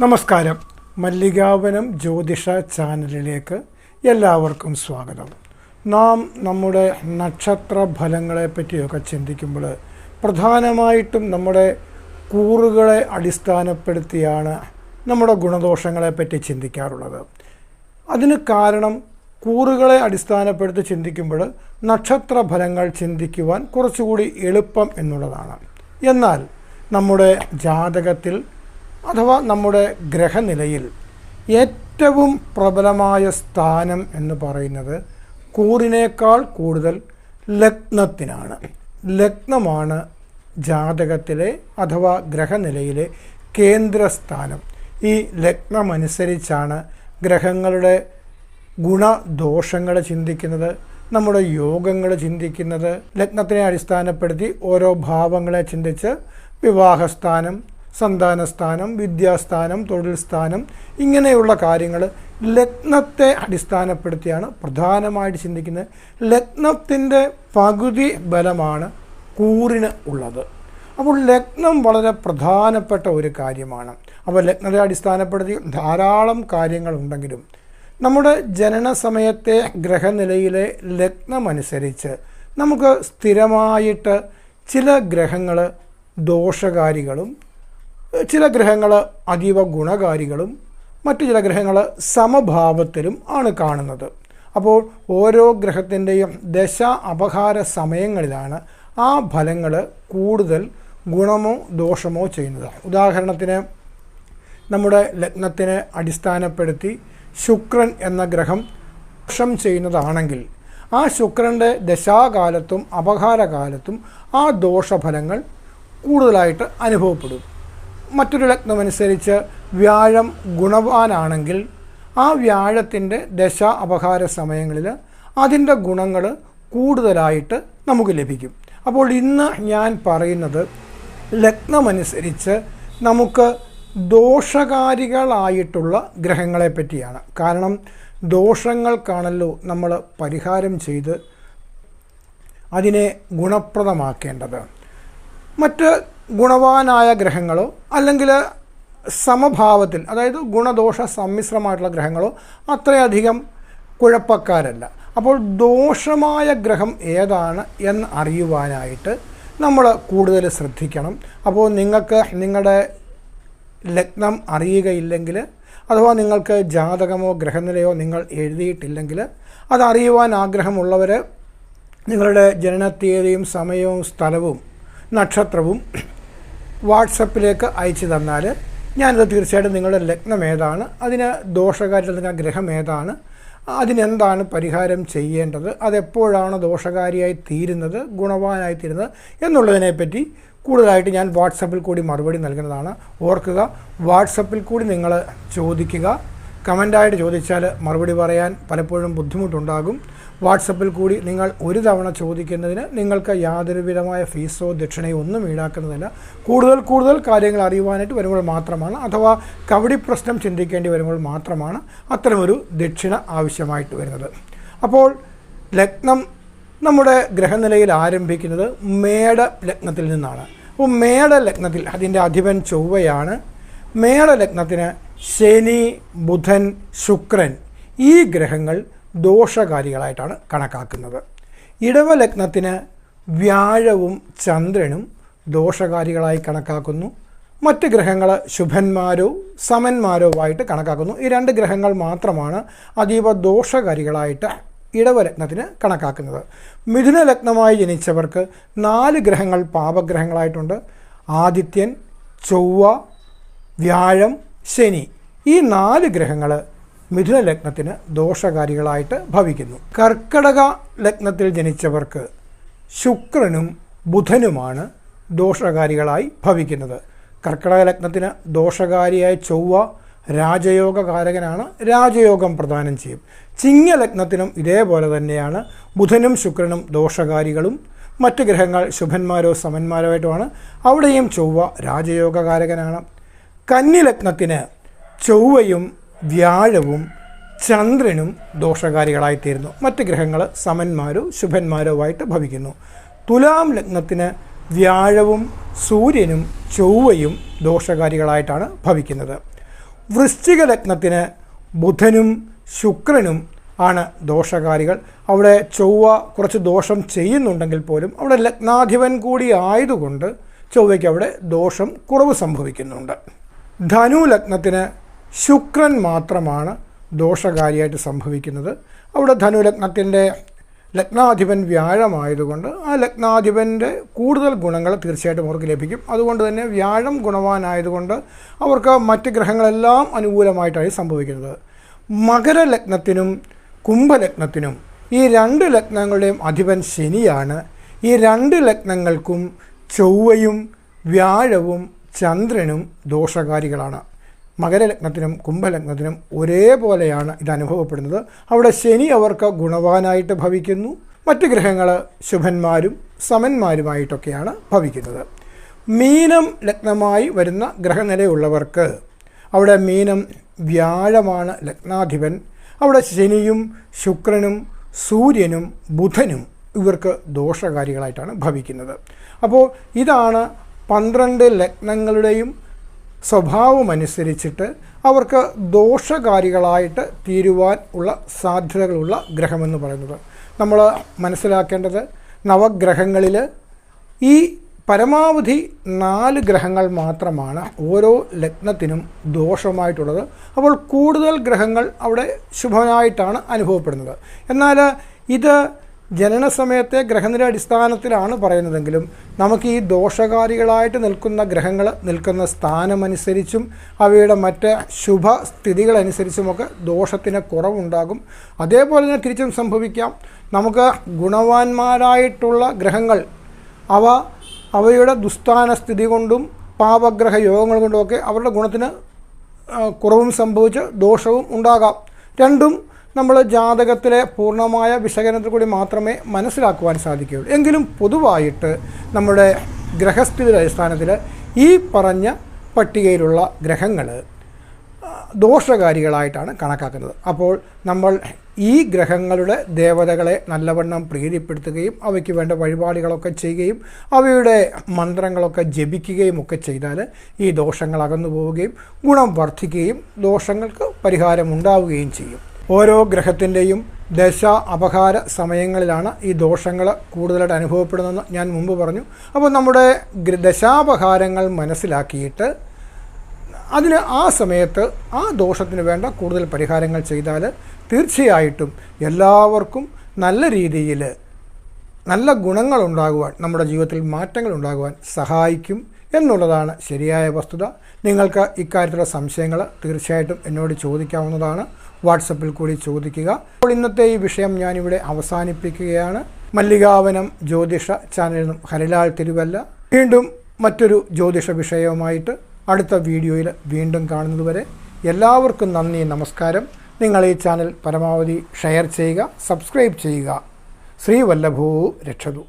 നമസ്കാരം. മല്ലികാവനം ജ്യോതിഷ ചാനലിലേക്ക് എല്ലാവർക്കും സ്വാഗതം. നാം നമ്മുടെ നക്ഷത്ര ഫലങ്ങളെ പറ്റിയൊക്കെ ചിന്തിക്കുമ്പോൾ പ്രധാനമായിട്ടും നമ്മുടെ കൂറുകളെ അടിസ്ഥാനപ്പെടുത്തിയാണ് നമ്മുടെ ഗുണദോഷങ്ങളെ പറ്റി ചിന്തിക്കാറുള്ളത്. അതിന് കാരണം കൂറുകളെ അടിസ്ഥാനപ്പെടുത്തി ചിന്തിക്കുമ്പോൾ നക്ഷത്ര ഫലങ്ങൾ ചിന്തിക്കുവാൻ കുറച്ചുകൂടി എളുപ്പം എന്നുള്ളതാണ്. എന്നാൽ നമ്മുടെ ജാതകത്തിൽ അഥവാ നമ്മുടെ ഗ്രഹനിലയിൽ ഏറ്റവും പ്രബലമായ സ്ഥാനം എന്ന് പറയുന്നത് കൂറിനേക്കാൾ കൂടുതൽ ലഗ്നത്തിനാണ്. ലഗ്നമാണ് ജാതകത്തിലെ അഥവാ ഗ്രഹനിലയിലെ കേന്ദ്രസ്ഥാനം. ഈ ലഗ്നമനുസരിച്ചാണ് ഗ്രഹങ്ങളുടെ ഗുണദോഷങ്ങൾ ചിന്തിക്കുന്നത് നമ്മുടെ യോഗങ്ങൾ ചിന്തിക്കുന്നത്. ലഗ്നത്തിനെ അടിസ്ഥാനപ്പെടുത്തി ഓരോ ഭാവങ്ങളെ ചിന്തിച്ച് വിവാഹസ്ഥാനം സന്താനസ്ഥാനം വിദ്യാസ്ഥാനം തൊഴിൽ സ്ഥാനം ഇങ്ങനെയുള്ള കാര്യങ്ങൾ ലഗ്നത്തെ അടിസ്ഥാനപ്പെടുത്തിയാണ് പ്രധാനമായിട്ട് ചിന്തിക്കുന്നത്. ലഗ്നത്തിന്റെ പകുതി ബലമാണ് കൂറിന് ഉള്ളത്. അപ്പോൾ ലഗ്നം വളരെ പ്രധാനപ്പെട്ട ഒരു കാര്യമാണ്. അപ്പോൾ ലഗ്നത്തെ അടിസ്ഥാനപ്പെടുത്തി ധാരാളം കാര്യങ്ങളുണ്ടെങ്കിലും നമ്മുടെ ജനന സമയത്തെ ഗ്രഹനിലയിലെ ലഗ്നമനുസരിച്ച് നമുക്ക് സ്ഥിരമായിട്ട് ചില ഗ്രഹങ്ങൾ ദോഷകാരികളും ചില ഗ്രഹങ്ങൾ അതീവ ഗുണകാരികളും മറ്റു ചില ഗ്രഹങ്ങൾ സമഭാവത്തിലും ആണ് കാണുന്നത്. അപ്പോൾ ഓരോ ഗ്രഹത്തിന്റെയും ദശ അപഹാര സമയങ്ങളിലാണ് ആ ഫലങ്ങൾ കൂടുതൽ ഗുണമോ ദോഷമോ ചെയ്യുന്നത്. ഉദാഹരണത്തിന് നമ്മുടെ ലഗ്നത്തിനെ അടിസ്ഥാനപ്പെടുത്തി ശുക്രൻ എന്ന ഗ്രഹം ക്ഷം ചെയ്യുന്നതാണെങ്കിൽ ആ ശുക്രന്റെ ദശാകാലത്തും അപഹാരകാലത്തും ആ ദോഷഫലങ്ങൾ കൂടുതലായിട്ട് അനുഭവപ്പെടും. മറ്റൊരു ലഗ്നമനുസരിച്ച് വ്യാഴം ഗുണവാനാണെങ്കിൽ ആ വ്യാഴത്തിന്റെ ദശ അപഹാര സമയങ്ങളിൽ അതിന്റെ ഗുണങ്ങൾ കൂടുതലായിട്ട് നമുക്ക് ലഭിക്കും. അപ്പോൾ ഇന്ന് ഞാൻ പറയുന്നത് ലഗ്നമനുസരിച്ച് നമുക്ക് ദോഷകാരികളായിട്ടുള്ള ഗ്രഹങ്ങളെ പറ്റിയാണ്. കാരണം ദോഷങ്ങൾക്കാണല്ലോ നമ്മൾ പരിഹാരം ചെയ്ത് അതിനെ ഗുണപ്രദമാക്കേണ്ടത്. മറ്റ് ഗുണവാനായ ഗ്രഹങ്ങളോ അല്ലെങ്കിൽ സമഭാവത്തിൽ അതായത് ഗുണദോഷ സമ്മിശ്രമായിട്ടുള്ള ഗ്രഹങ്ങളോ അത്രയധികം കുഴപ്പക്കാരല്ല. അപ്പോൾ ദോഷമായ ഗ്രഹം ഏതാണ് എന്ന് അറിയുവാനായിട്ട് നമ്മൾ കൂടുതൽ ശ്രദ്ധിക്കണം. അപ്പോൾ നിങ്ങൾക്ക് നിങ്ങളുടെ ലഗ്നം അറിയുകയില്ലെങ്കിൽ അഥവാ നിങ്ങൾക്ക് ജാതകമോ ഗ്രഹനിലയോ നിങ്ങൾ എഴുതിയിട്ടില്ലെങ്കിൽ അതറിയുവാൻ ആഗ്രഹമുള്ളവർ നിങ്ങളുടെ ജനനത്തീയതിയും സമയവും സ്ഥലവും നക്ഷത്രവും വാട്സപ്പിലേക്ക് അയച്ചു തന്നാൽ ഞാനത് തീർച്ചയായിട്ടും നിങ്ങളുടെ ലഗ്നം ഏതാണ് അതിന് ദോഷകാരി അല്ലെങ്കിൽ ആ ഗ്രഹം ഏതാണ് അതിനെന്താണ് പരിഹാരം ചെയ്യേണ്ടത് അതെപ്പോഴാണ് ദോഷകാരിയായി തീരുന്നത് ഗുണവാനായി തീരുന്നത് എന്നുള്ളതിനെപ്പറ്റി കൂടുതലായിട്ട് ഞാൻ വാട്സപ്പിൽ കൂടി മറുപടി നൽകുന്നതാണ്. ഓർക്കുക വാട്സപ്പിൽ കൂടി നിങ്ങൾ ചോദിക്കുക. കമന്റായിട്ട് ചോദിച്ചാൽ മറുപടി പറയാൻ പലപ്പോഴും ബുദ്ധിമുട്ടുണ്ടാകും. വാട്സപ്പിൽ കൂടി നിങ്ങൾ ഒരു തവണ ചോദിക്കുന്നതിന് നിങ്ങൾക്ക് യാതൊരു വിധമായ ഫീസോ ദക്ഷിണയോ ഒന്നും ഈടാക്കുന്നതല്ല. കൂടുതൽ കൂടുതൽ കാര്യങ്ങൾ അറിയുവാനായിട്ട് വരുമ്പോൾ മാത്രമാണ് അഥവാ കവടി പ്രശ്നം ചിന്തിക്കേണ്ടി വരുമ്പോൾ മാത്രമാണ് അത്തരമൊരു ദക്ഷിണ ആവശ്യമായിട്ട് വരുന്നത്. അപ്പോൾ ലഗ്നം നമ്മുടെ ഗ്രഹനിലയിൽ ആരംഭിക്കുന്നത് മേട ലഗ്നത്തിൽ നിന്നാണ്. അപ്പോൾ മേട ലഗ്നത്തിൽ അതിന്റെ അധിപൻ ചൊവ്വയാണ്. മേട ലഗ്നത്തിന് ശനി ബുധൻ ശുക്രൻ ഈ ഗ്രഹങ്ങൾ ദോഷകാരികളായിട്ടാണ് കണക്കാക്കുന്നത്. ഇടവ ലഗ്നത്തിന് വ്യാഴവും ചന്ദ്രനും ദോഷകാരികളായി കണക്കാക്കുന്നു. മറ്റ് ഗ്രഹങ്ങൾ ശുഭന്മാരോ സമന്മാരോ ആയിട്ട് കണക്കാക്കുന്നു. ഈ രണ്ട് ഗ്രഹങ്ങൾ മാത്രമാണ് അതീവ ദോഷകാരികളായിട്ട് ഇടവലഗ്നത്തിന് കണക്കാക്കുന്നത്. മിഥുന ലഗ്നമായി ജനിച്ചവർക്ക് നാല് ഗ്രഹങ്ങൾ പാപഗ്രഹങ്ങളായിട്ടുണ്ട്. ആദിത്യൻ ചൊവ്വ വ്യാഴം ശനി. ഈ നാല് ഗ്രഹങ്ങൾ മിഥുന ലഗ്നത്തിന് ദോഷകാരികളായിട്ട് ഭവിക്കുന്നു. കർക്കടക ലഗ്നത്തിൽ ജനിച്ചവർക്ക് ശുക്രനും ബുധനുമാണ് ദോഷകാരികളായി ഭവിക്കുന്നത്. കർക്കടക ലഗ്നത്തിന് ദോഷകാരിയായ ചൊവ്വ രാജയോഗകാരകനാണ് രാജയോഗം പ്രദാനം ചെയ്യും. ചിങ്ങ ചിങ്ങലഗ്നത്തിനും ഇതേപോലെ തന്നെയാണ് ബുധനും ശുക്രനും ദോഷകാരികളും. മറ്റ് ഗ്രഹങ്ങൾ ശുഭന്മാരോ സമന്മാരോ ആയിട്ടുമാണ്. അവിടെയും ചൊവ്വ രാജയോഗകാരകനാണ്. കന്നിലഗ്നത്തിന് ചൊവ്വയും വ്യാഴവും ചന്ദ്രനും ദോഷകാരികളായിത്തീരുന്നു. മറ്റ് ഗ്രഹങ്ങൾ സമന്മാരോ ശുഭന്മാരോ ആയിട്ട് ഭവിക്കുന്നു. തുലാം ലഗ്നത്തിന് വ്യാഴവും സൂര്യനും ചൊവ്വയും ദോഷകാരികളായിട്ടാണ് ഭവിക്കുന്നത്. വൃശ്ചിക ലഗ്നത്തിന് ബുധനും ശുക്രനും ആണ് ദോഷകാരികൾ. അവിടെ ചൊവ്വ കുറച്ച് ദോഷം ചെയ്യുന്നുണ്ടെങ്കിൽ പോലും അവിടെ ലഗ്നാധിപൻ കൂടി ആയതുകൊണ്ട് ചൊവ്വയ്ക്ക് അവിടെ ദോഷം കുറവ് സംഭവിക്കുന്നുണ്ട്. ധനു ലഗ്നത്തിന് ശുക്രൻ മാത്രമാണ് ദോഷകാരിയായിട്ട് സംഭവിക്കുന്നത്. അവിടെ ധനുലഗ്നത്തിന്റെ ലഗ്നാധിപൻ വ്യാഴമായതുകൊണ്ട് ആ ലഗ്നാധിപന്റെ കൂടുതൽ ഗുണങ്ങൾ തീർച്ചയായിട്ടും അവർക്ക് ലഭിക്കും. അതുകൊണ്ട് തന്നെ വ്യാഴം ഗുണവാനായതുകൊണ്ട് അവർക്ക് മറ്റ് ഗ്രഹങ്ങളെല്ലാം അനുകൂലമായിട്ടാണ് സംഭവിക്കുന്നത്. മകരലഗ്നത്തിനും കുംഭലഗ്നത്തിനും ഈ രണ്ട് ലഗ്നങ്ങളുടെയും അധിപൻ ശനിയാണ്. ഈ രണ്ട് ലഗ്നങ്ങൾക്കും ചൊവ്വയും വ്യാഴവും ചന്ദ്രനും ദോഷകാരികളാണ്. മകരലഗ്നത്തിനും കുംഭലഗ്നത്തിനും ഒരേപോലെയാണ് ഇത് അനുഭവപ്പെടുന്നത്. അവിടെ ശനി അവർക്ക് ഗുണവാനായിട്ട് ഭവിക്കുന്നു. മറ്റ് ഗ്രഹങ്ങൾ ശുഭന്മാരും സമന്മാരുമായിട്ടൊക്കെയാണ് ഭവിക്കുന്നത്. മീനം ലഗ്നമായി വരുന്ന ഗ്രഹനിലയുള്ളവർക്ക് അവിടെ മീനം വ്യാഴമാണ് ലഗ്നാധിപൻ. അവിടെ ശനിയും ശുക്രനും സൂര്യനും ബുധനും ഇവർക്ക് ദോഷകാരികളായിട്ടാണ് ഭവിക്കുന്നത്. അപ്പോൾ ഇതാണ് പന്ത്രണ്ട് ലഗ്നങ്ങളുടെയും സ്വഭാവമനുസരിച്ചിട്ട് അവർക്ക് ദോഷകാരികളായിട്ട് തീരുവാൻ ഉള്ള സാധ്യതകളുള്ള ഗ്രഹമെന്ന് പറയുന്നത്. നമ്മൾ മനസ്സിലാക്കേണ്ടത് നവഗ്രഹങ്ങളിൽ ഈ പരമാവധി നാല് ഗ്രഹങ്ങൾ മാത്രമാണ് ഓരോ ലഗ്നത്തിനും ദോഷമായിട്ടുള്ളത്. അപ്പോൾ കൂടുതൽ ഗ്രഹങ്ങൾ അവിടെ ശുഭനായിട്ടാണ് അനുഭവപ്പെടുന്നത്. എന്നാൽ ഇത് ജനന സമയത്തെ ഗ്രഹനില അടിസ്ഥാനത്തിലാണ് പറയുന്നതെങ്കിലും നമുക്ക് ഈ ദോഷകാരികളായിട്ട് നിൽക്കുന്ന ഗ്രഹങ്ങൾ നിൽക്കുന്ന സ്ഥാനമനുസരിച്ചും അവയുടെ മറ്റ് ശുഭ സ്ഥിതികളനുസരിച്ചുമൊക്കെ ദോഷത്തിന് കുറവുണ്ടാകും. അതേപോലെ തന്നെ തിരിച്ചും സംഭവിക്കാം. നമുക്ക് ഗുണവാന്മാരായിട്ടുള്ള ഗ്രഹങ്ങൾ അവ അവയുടെ ദുസ്ഥാന സ്ഥിതി കൊണ്ടും പാപഗ്രഹ യോഗങ്ങൾ കൊണ്ടുമൊക്കെ അവരുടെ ഗുണത്തിന് കുറവും സംഭവിച്ച് ദോഷവും ഉണ്ടാകാം. രണ്ടും നമ്മൾ ജാതകത്തിലെ പൂർണമായ വിശകലനത്തിൽ കൂടി മാത്രമേ മനസ്സിലാക്കുവാൻ സാധിക്കുകയുള്ളൂ. എങ്കിലും പൊതുവായിട്ട് നമ്മുടെ ഗ്രഹസ്ഥിതി അടിസ്ഥാനത്തിൽ ഈ പറഞ്ഞ പട്ടികയിലുള്ള ഗ്രഹങ്ങൾ ദോഷകാരികളായിട്ടാണ് കണക്കാക്കുന്നത്. അപ്പോൾ നമ്മൾ ഈ ഗ്രഹങ്ങളുടെ ദേവതകളെ നല്ലവണ്ണം പ്രീതിപ്പെടുത്തുകയും അവയ്ക്ക് വേണ്ട വഴിപാടുകളൊക്കെ ചെയ്യുകയും അവയുടെ മന്ത്രങ്ങളൊക്കെ ജപിക്കുകയും ഒക്കെ ചെയ്താൽ ഈ ദോഷങ്ങൾ അകന്നു പോവുകയും ഗുണം വർദ്ധിക്കുകയും ദോഷങ്ങൾക്ക് പരിഹാരം ഉണ്ടാവുകയും ചെയ്യും. ഓരോ ഗ്രഹത്തിന്റെയും ദശ അപഹാര സമയങ്ങളിലാണ് ഈ ദോഷങ്ങൾ കൂടുതലായിട്ട് അനുഭവപ്പെടുന്നതെന്ന് ഞാൻ മുമ്പ് പറഞ്ഞു. അപ്പോൾ നമ്മുടെ ദശാപഹാരങ്ങൾ മനസ്സിലാക്കിയിട്ട് അതിന് ആ സമയത്ത് ആ ദോഷത്തിന് വേണ്ട കൂടുതൽ പരിഹാരങ്ങൾ ചെയ്താൽ തീർച്ചയായിട്ടും എല്ലാവർക്കും നല്ല രീതിയിൽ നല്ല ഗുണങ്ങൾ ഉണ്ടാകുവാൻ നമ്മുടെ ജീവിതത്തിൽ മാറ്റങ്ങൾ ഉണ്ടാകുവാൻ സഹായിക്കും. എന്നുള്ളതാണ് ശരിയായ വസ്തുത. നിങ്ങൾക്ക് ഇക്കാര്യത്തിലുള്ള സംശയങ്ങൾ തീർച്ചയായിട്ടും എന്നോട് ചോദിക്കാവുന്നതാണ്. വാട്സപ്പിൽ കൂടി ചോദിക്കുക. അപ്പോൾ ഇന്നത്തെ ഈ വിഷയം ഞാനിവിടെ അവസാനിപ്പിക്കുകയാണ്. മല്ലികാവനം ജ്യോതിഷ ചാനലിൽ നിന്നും ഹരിലാൽ തിരുവല്ല. വീണ്ടും മറ്റൊരു ജ്യോതിഷ വിഷയവുമായിട്ട് അടുത്ത വീഡിയോയിൽ വീണ്ടും കാണുന്നതുവരെ എല്ലാവർക്കും നന്ദി നമസ്കാരം. നിങ്ങൾ ഈ ചാനൽ പരമാവധി ഷെയർ ചെയ്യുക സബ്സ്ക്രൈബ് ചെയ്യുക. ശ്രീവല്ലഭൂ രക്ഷതു.